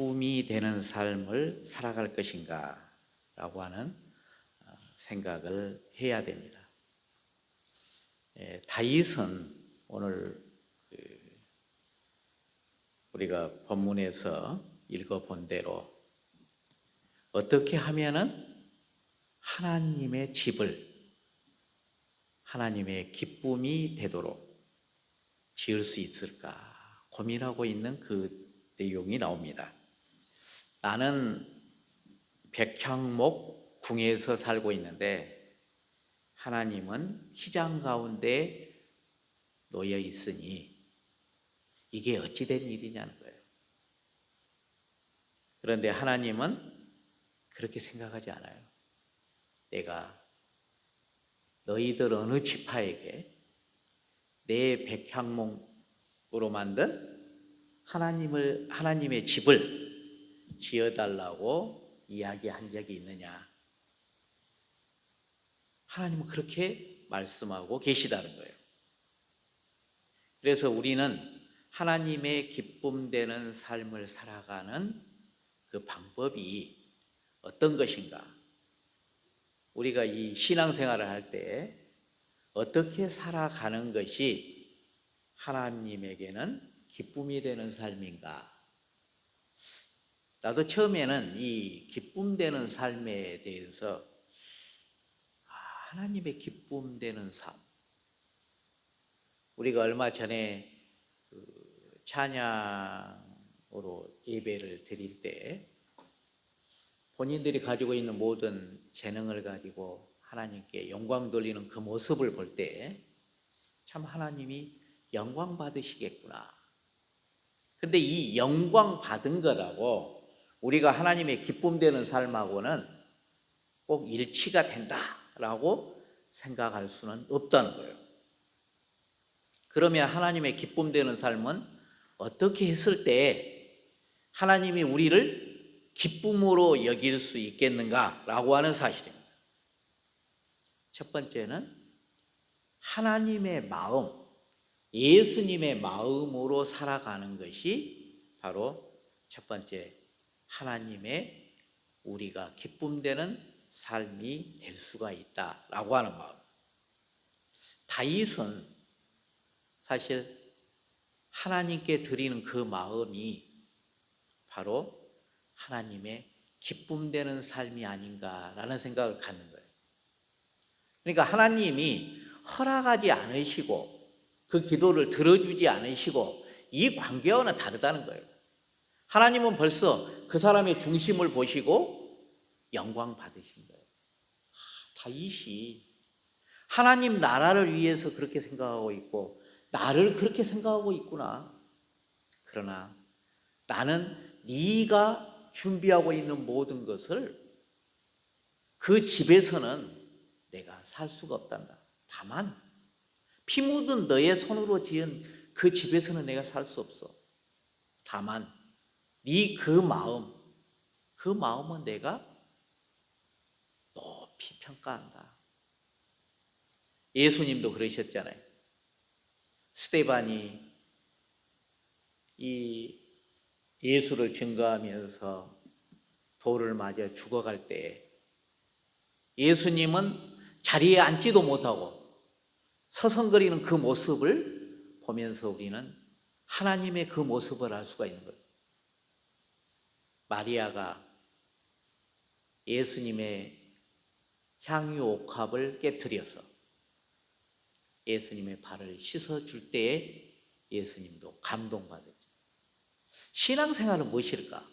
기쁨이 되는 삶을 살아갈 것인가 라고 하는 어, 생각을 해야 됩니다. 예, 다윗은 오늘 그 우리가 본문에서 읽어본 대로 어떻게 하면은 하나님의 집을 하나님의 기쁨이 되도록 지을 수 있을까 고민하고 있는 그 내용이 나옵니다. 나는 백향목 궁에서 살고 있는데 하나님은 희장 가운데 놓여 있으니 이게 어찌된 일이냐는 거예요. 그런데 하나님은 그렇게 생각하지 않아요. 내가 너희들 어느 지파에게 내 백향목으로 만든 하나님을 하나님의 집을 지어달라고 이야기한 적이 있느냐? 하나님은 그렇게 말씀하고 계시다는 거예요. 그래서 우리는 하나님의 기쁨 되는 삶을 살아가는 그 방법이 어떤 것인가? 우리가 이 신앙생활을 할 때 어떻게 살아가는 것이 하나님에게는 기쁨이 되는 삶인가? 나도 처음에는 이 기쁨 되는 삶에 대해서 아, 하나님의 기쁨 되는 삶. 우리가 얼마 전에 그 찬양으로 예배를 드릴 때 본인들이 가지고 있는 모든 재능을 가지고 하나님께 영광 돌리는 그 모습을 볼 때 참 하나님이 영광 받으시겠구나. 근데 이 영광 받은 거라고 우리가 하나님의 기쁨 되는 삶하고는 꼭 일치가 된다라고 생각할 수는 없다는 거예요. 그러면 하나님의 기쁨 되는 삶은 어떻게 했을 때 하나님이 우리를 기쁨으로 여길 수 있겠는가라고 하는 사실입니다. 첫 번째는 하나님의 마음, 예수님의 마음으로 살아가는 것이 바로 첫 번째 하나님의 우리가 기쁨되는 삶이 될 수가 있다라고 하는 마음. 다윗은 사실 하나님께 드리는 그 마음이 바로 하나님의 기쁨되는 삶이 아닌가라는 생각을 갖는 거예요. 그러니까 하나님이 허락하지 않으시고 그 기도를 들어주지 않으시고 이 관계와는 다르다는 거예요. 하나님은 벌써 그 사람의 중심을 보시고 영광 받으신 거예요. 다윗이 하나님 나라를 위해서 그렇게 생각하고 있고 나를 그렇게 생각하고 있구나. 그러나 나는 네가 준비하고 있는 모든 것을 그 집에서는 내가 살 수가 없단다. 다만 피 묻은 너의 손으로 지은 그 집에서는 내가 살 수 없어. 다만 네 그 마음, 그 마음은 내가 높이 평가한다. 예수님도 그러셨잖아요. 스테반이 이 예수를 증거하면서 돌을 맞아 죽어갈 때 예수님은 자리에 앉지도 못하고 서성거리는 그 모습을 보면서 우리는 하나님의 그 모습을 알 수가 있는 거예요. 마리아가 예수님의 향유 옥합을 깨뜨려서 예수님의 발을 씻어줄 때에 예수님도 감동받았죠. 신앙생활은 무엇일까?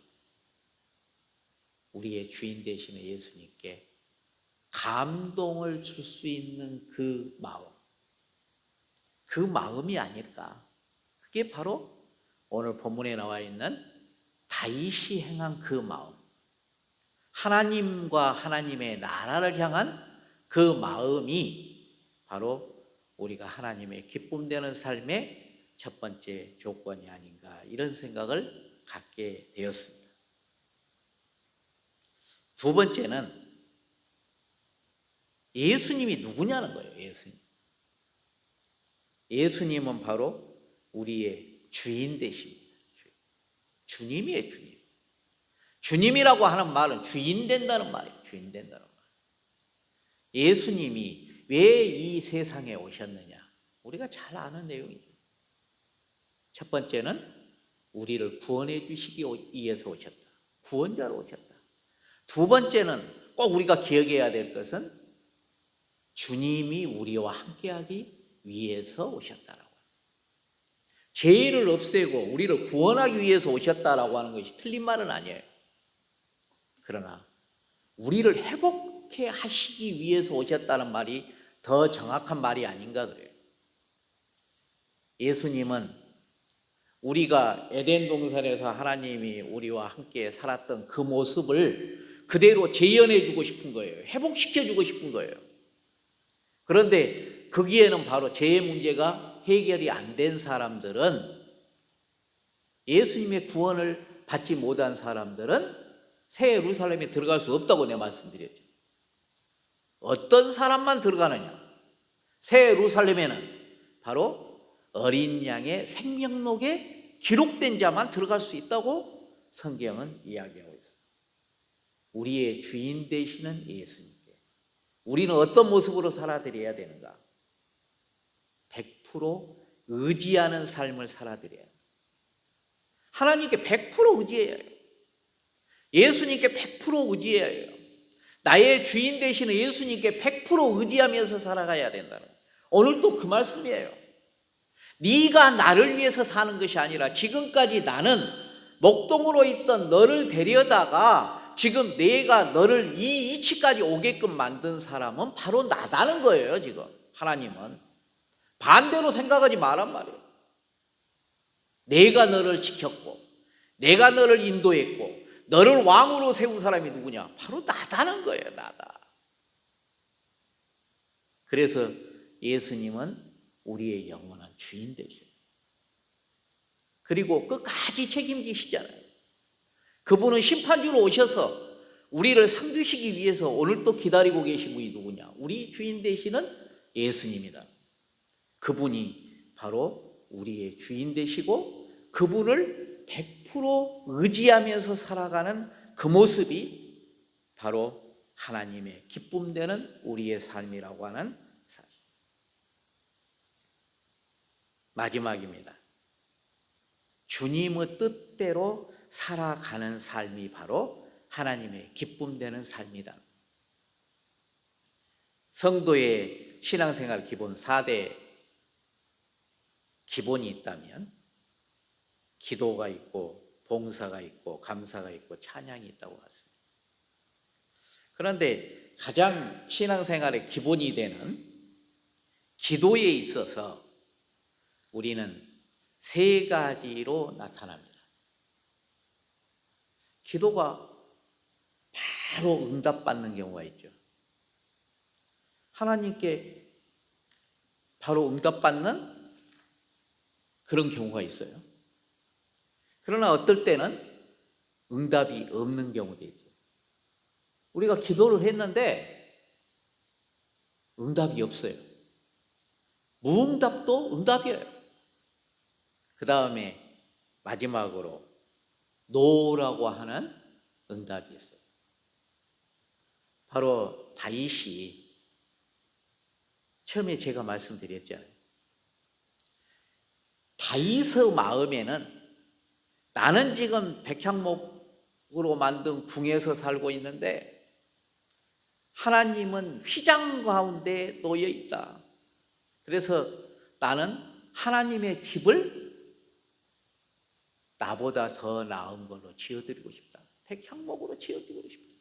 우리의 주인 되시는 예수님께 감동을 줄 수 있는 그 마음. 그 마음이 아닐까. 그게 바로 오늘 본문에 나와 있는 다윗이 행한 그 마음. 하나님과 하나님의 나라를 향한 그 마음이 바로 우리가 하나님의 기쁨 되는 삶의 첫 번째 조건이 아닌가 이런 생각을 갖게 되었습니다. 두 번째는 예수님이 누구냐는 거예요. 예수님. 예수님은 바로 우리의 주인 되십니다. 주님이에요, 주님. 주님이라고 하는 말은 주인 된다는 말이에요. 주인 된다는 말. 예수님이 왜 이 세상에 오셨느냐? 우리가 잘 아는 내용이죠. 첫 번째는 우리를 구원해 주시기 위해서 오셨다. 구원자로 오셨다. 두 번째는 꼭 우리가 기억해야 될 것은 주님이 우리와 함께하기 위해서 오셨다라고. 죄를 없애고 우리를 구원하기 위해서 오셨다라고 하는 것이 틀린 말은 아니에요. 그러나 우리를 회복해 하시기 위해서 오셨다는 말이 더 정확한 말이 아닌가 그래요. 예수님은 우리가 에덴 동산에서 하나님이 우리와 함께 살았던 그 모습을 그대로 재현해 주고 싶은 거예요. 회복시켜 주고 싶은 거예요. 그런데 거기에는 바로 죄의 문제가 해결이 안 된 사람들은 예수님의 구원을 받지 못한 사람들은 새 예루살렘에 들어갈 수 없다고 내 말씀드렸죠. 어떤 사람만 들어가느냐? 새 예루살렘에는 바로 어린 양의 생명록에 기록된 자만 들어갈 수 있다고 성경은 이야기하고 있습니다. 우리의 주인 되시는 예수님께 우리는 어떤 모습으로 살아드려야 되는가? 100% 의지하는 삶을 살아드려야 합니다. 하나님께 100% 의지해야 해요. 예수님께 100% 의지해야 해요. 나의 주인 되시는 예수님께 100% 의지하면서 살아가야 된다는. 오늘도 그 말씀이에요. 네가 나를 위해서 사는 것이 아니라 지금까지 나는 목동으로 있던 너를 데려다가 지금 내가 너를 이 이치까지 오게끔 만든 사람은 바로 나다는 거예요, 지금. 하나님은. 반대로 생각하지 말란 말이에요. 내가 너를 지켰고, 내가 너를 인도했고, 너를 왕으로 세운 사람이 누구냐? 바로 나다는 거예요, 나다. 그래서 예수님은 우리의 영원한 주인 되셔요. 그리고 끝까지 책임지시잖아요. 그분은 심판주로 오셔서 우리를 상주시기 위해서 오늘 또 기다리고 계신 분이 누구냐? 우리 주인 되시는 예수님이다. 그분이 바로 우리의 주인 되시고 그분을 100% 의지하면서 살아가는 그 모습이 바로 하나님의 기쁨 되는 우리의 삶이라고 하는 사실. 마지막입니다. 주님의 뜻대로 살아가는 삶이 바로 하나님의 기쁨 되는 삶이다. 성도의 신앙생활 기본 4대 기본이 있다면 기도가 있고 봉사가 있고 감사가 있고 찬양이 있다고 봤습니다. 그런데 가장 신앙생활의 기본이 되는 기도에 있어서 우리는 세 가지로 나타납니다. 기도가 바로 응답받는 경우가 있죠. 하나님께 바로 응답받는 그런 경우가 있어요. 그러나 어떨 때는 응답이 없는 경우도 있죠. 우리가 기도를 했는데 응답이 없어요. 무응답도 응답이에요. 그 다음에 마지막으로 노라고 하는 응답이 있어요. 바로 다윗이 처음에 제가 말씀드렸잖아요. 다윗의 마음에는 나는 지금 백향목으로 만든 궁에서 살고 있는데 하나님은 휘장 가운데 놓여 있다. 그래서 나는 하나님의 집을 나보다 더 나은 걸로 지어드리고 싶다. 백향목으로 지어드리고 싶다.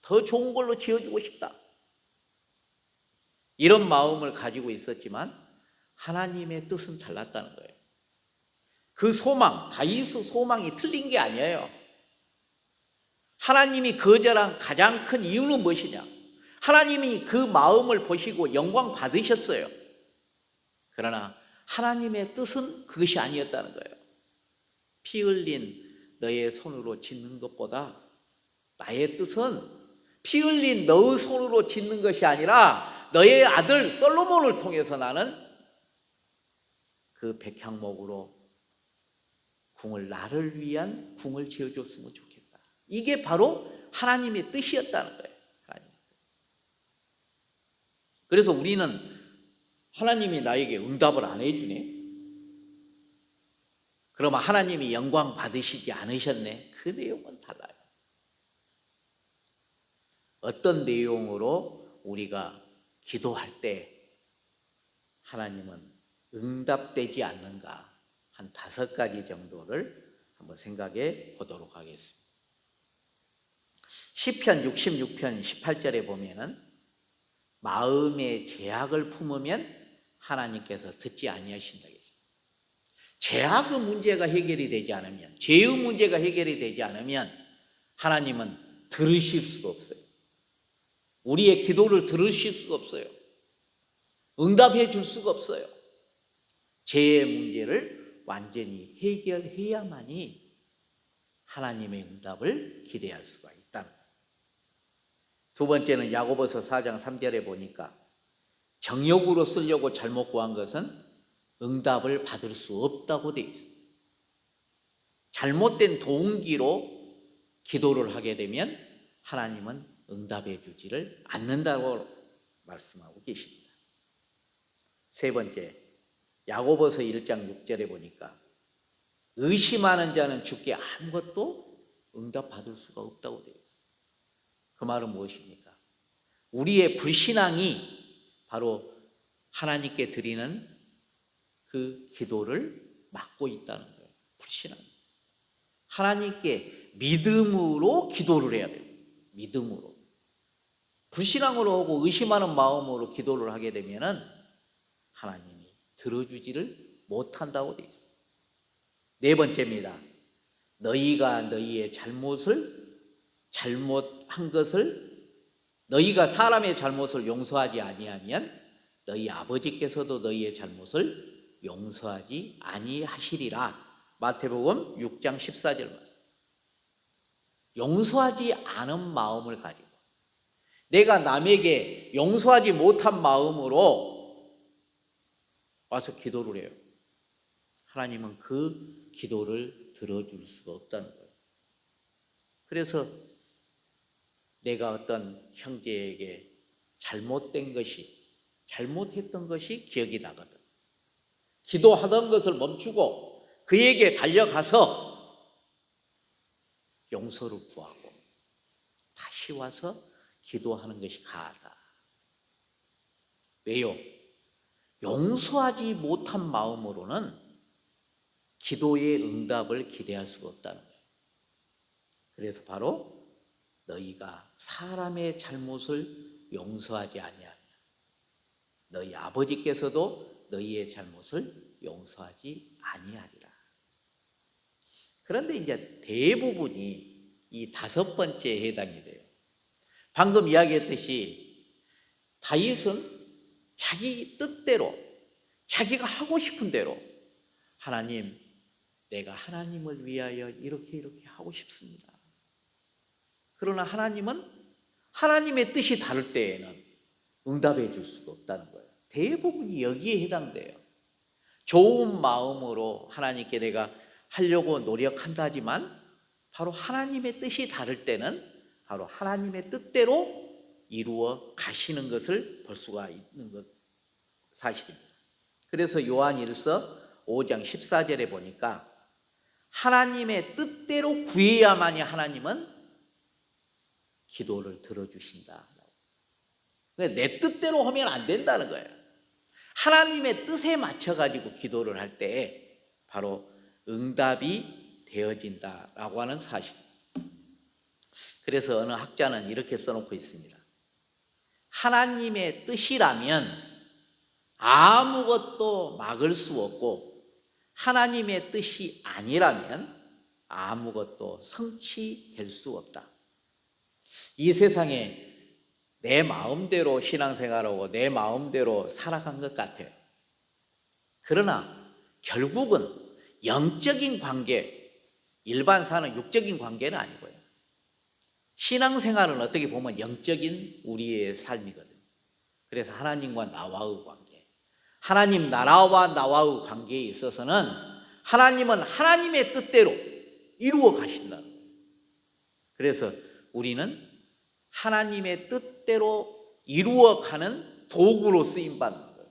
더 좋은 걸로 지어주고 싶다. 이런 마음을 가지고 있었지만 하나님의 뜻은 달랐다는 거예요. 그 소망, 다윗의 소망이 틀린 게 아니에요. 하나님이 거절한 가장 큰 이유는 무엇이냐? 하나님이 그 마음을 보시고 영광 받으셨어요. 그러나 하나님의 뜻은 그것이 아니었다는 거예요. 피 흘린 너의 손으로 짓는 것보다 나의 뜻은 피 흘린 너의 손으로 짓는 것이 아니라 너의 아들 솔로몬을 통해서 나는 그 백향목으로 궁을 나를 위한 궁을 지어줬으면 좋겠다. 이게 바로 하나님의 뜻이었다는 거예요. 하나님. 그래서 우리는 하나님이 나에게 응답을 안 해주네. 그러면 하나님이 영광 받으시지 않으셨네. 그 내용은 달라요. 어떤 내용으로 우리가 기도할 때 하나님은 응답되지 않는가 한 다섯 가지 정도를 한번 생각해 보도록 하겠습니다. 시편 66편 18절에 보면은 마음의 제약을 품으면 하나님께서 듣지 아니하신다. 제약의 문제가 해결이 되지 않으면 죄의 문제가 해결이 되지 않으면 하나님은 들으실 수가 없어요. 우리의 기도를 들으실 수가 없어요. 응답해 줄 수가 없어요. 죄의 문제를 완전히 해결해야만이 하나님의 응답을 기대할 수가 있다. 두 번째는 야고보서 4장 3절에 보니까 정욕으로 쓰려고 잘못 구한 것은 응답을 받을 수 없다고 되어 있어요. 잘못된 동기로 기도를 하게 되면 하나님은 응답해 주지를 않는다고 말씀하고 계십니다. 세 번째, 야고보서 1장 6절에 보니까 의심하는 자는 주께 아무것도 응답 받을 수가 없다고 되어 있어요. 그 말은 무엇입니까? 우리의 불신앙이 바로 하나님께 드리는 그 기도를 막고 있다는 거예요. 불신앙. 하나님께 믿음으로 기도를 해야 돼요. 믿음으로. 불신앙으로 하고 의심하는 마음으로 기도를 하게 되면은 하나님이 들어주지를 못한다고 되어 있어요. 네 번째입니다. 너희가 너희의 잘못을 잘못한 것을 너희가 사람의 잘못을 용서하지 아니하면 너희 아버지께서도 너희의 잘못을 용서하지 아니하시리라. 마태복음 6장 14절 말씀. 용서하지 않은 마음을 가지고 내가 남에게 용서하지 못한 마음으로 와서 기도를 해요. 하나님은 그 기도를 들어줄 수가 없다는 거예요. 그래서 내가 어떤 형제에게 잘못된 것이, 잘못했던 것이 기억이 나거든. 기도하던 것을 멈추고 그에게 달려가서 용서를 구하고 다시 와서 기도하는 것이 가하다. 왜요? 용서하지 못한 마음으로는 기도의 응답을 기대할 수가 없다는 거예요. 그래서 바로 너희가 사람의 잘못을 용서하지 아니하면 너희 아버지께서도 너희의 잘못을 용서하지 아니하리라. 그런데 이제 대부분이 이 다섯 번째에 해당이 돼요. 방금 이야기했듯이 다윗은 자기 뜻대로 자기가 하고 싶은 대로 하나님 내가 하나님을 위하여 이렇게 이렇게 하고 싶습니다. 그러나 하나님은 하나님의 뜻이 다를 때에는 응답해 줄 수가 없다는 거예요. 대부분이 여기에 해당돼요. 좋은 마음으로 하나님께 내가 하려고 노력한다지만 바로 하나님의 뜻이 다를 때는 바로 하나님의 뜻대로 이루어 가시는 것을 볼 수가 있는 것 사실입니다. 그래서 요한 1서 5장 14절에 보니까 하나님의 뜻대로 구해야만이 하나님은 기도를 들어주신다. 그러니까 내 뜻대로 하면 안 된다는 거예요. 하나님의 뜻에 맞춰가지고 기도를 할 때 바로 응답이 되어진다라고 하는 사실. 그래서 어느 학자는 이렇게 써놓고 있습니다. 하나님의 뜻이라면 아무것도 막을 수 없고 하나님의 뜻이 아니라면 아무것도 성취될 수 없다. 이 세상에 내 마음대로 신앙생활하고 내 마음대로 살아간 것 같아요. 그러나 결국은 영적인 관계, 일반 사는 육적인 관계는 아니고요. 신앙생활은 어떻게 보면 영적인 우리의 삶이거든요. 그래서 하나님과 나와의 관계, 하나님 나라와 나와의 관계에 있어서는 하나님은 하나님의 뜻대로 이루어 가신다. 그래서 우리는 하나님의 뜻대로 이루어가는 도구로 쓰임 받는 거예요.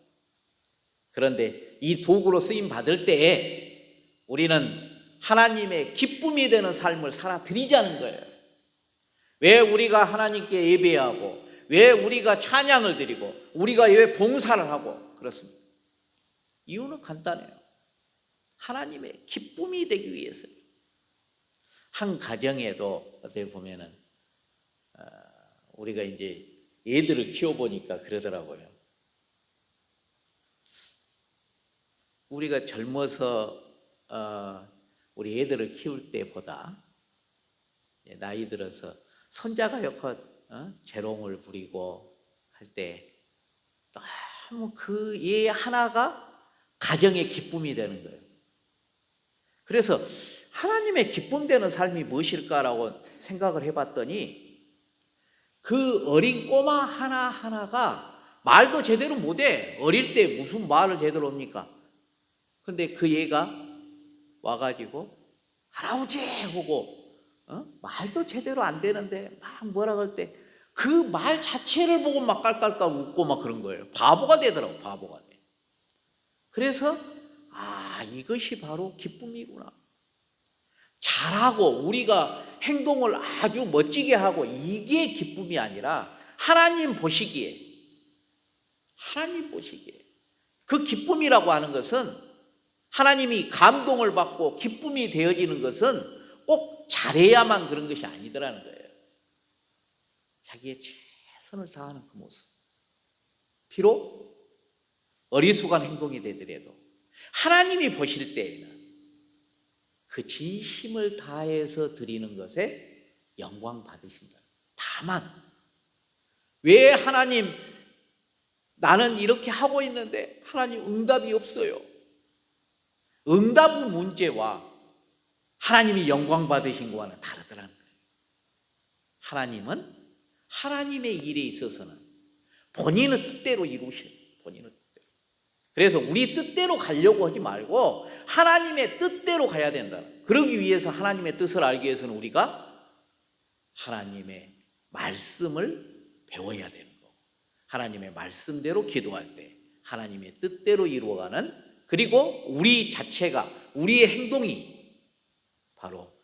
그런데 이 도구로 쓰임 받을 때에 우리는 하나님의 기쁨이 되는 삶을 살아 드리자는 거예요. 왜 우리가 하나님께 예배하고 왜 우리가 찬양을 드리고 우리가 왜 봉사를 하고 그렇습니다. 이유는 간단해요. 하나님의 기쁨이 되기 위해서요. 한 가정에도 어떻게 보면은 어, 우리가 이제 애들을 키워보니까 그러더라고요. 우리가 젊어서 어, 우리 애들을 키울 때보다 나이 들어서 손자가 여컷 어? 재롱을 부리고 할 때 너무 그 예 하나가 가정의 기쁨이 되는 거예요. 그래서 하나님의 기쁨 되는 삶이 무엇일까라고 생각을 해봤더니 그 어린 꼬마 하나하나가 말도 제대로 못해. 어릴 때 무슨 말을 제대로 합니까? 근데 그 얘가 와가지고 할아버지 하고 어? 말도 제대로 안 되는데 막 뭐라 그럴 때 그 말 자체를 보고 막 깔깔깔 웃고 막 그런 거예요. 바보가 되더라고, 바보가 돼. 그래서 아 이것이 바로 기쁨이구나. 잘하고 우리가 행동을 아주 멋지게 하고 이게 기쁨이 아니라 하나님 보시기에 하나님 보시기에 그 기쁨이라고 하는 것은 하나님이 감동을 받고 기쁨이 되어지는 것은 꼭 잘해야만 그런 것이 아니더라는 거예요. 자기의 최선을 다하는 그 모습. 비록 어리숙한 행동이 되더라도 하나님이 보실 때에는 그 진심을 다해서 드리는 것에 영광 받으신다. 다만 왜 하나님 나는 이렇게 하고 있는데 하나님 응답이 없어요. 응답의 문제와 하나님이 영광 받으신 거와는 다르더라는 거예요. 하나님은 하나님의 일에 있어서는 본인의 뜻대로 이루셔요. 본인의 뜻대로. 그래서 우리 뜻대로 가려고 하지 말고 하나님의 뜻대로 가야 된다. 그러기 위해서 하나님의 뜻을 알기 위해서는 우리가 하나님의 말씀을 배워야 되는 거고 하나님의 말씀대로 기도할 때 하나님의 뜻대로 이루어가는 그리고 우리 자체가 우리의 행동이 바로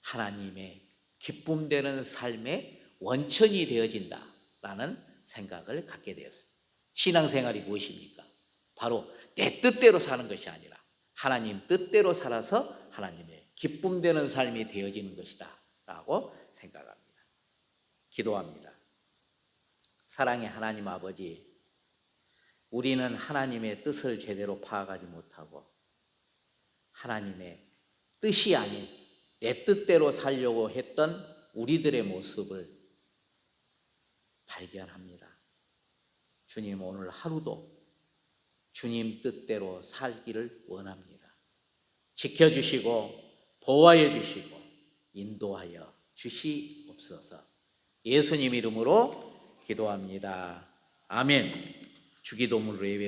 하나님의 기쁨 되는 삶의 원천이 되어진다라는 생각을 갖게 되었습니다. 신앙생활이 무엇입니까? 바로 내 뜻대로 사는 것이 아니라 하나님 뜻대로 살아서 하나님의 기쁨 되는 삶이 되어지는 것이다라고 생각합니다. 기도합니다. 사랑의 하나님 아버지, 우리는 하나님의 뜻을 제대로 파악하지 못하고 하나님의 뜻이 아닌 내 뜻대로 살려고 했던 우리들의 모습을 발견합니다. 주님 오늘 하루도 주님 뜻대로 살기를 원합니다. 지켜주시고 보호하여 주시고 인도하여 주시옵소서. 예수님 이름으로 기도합니다. 아멘. 주기도문으로 예배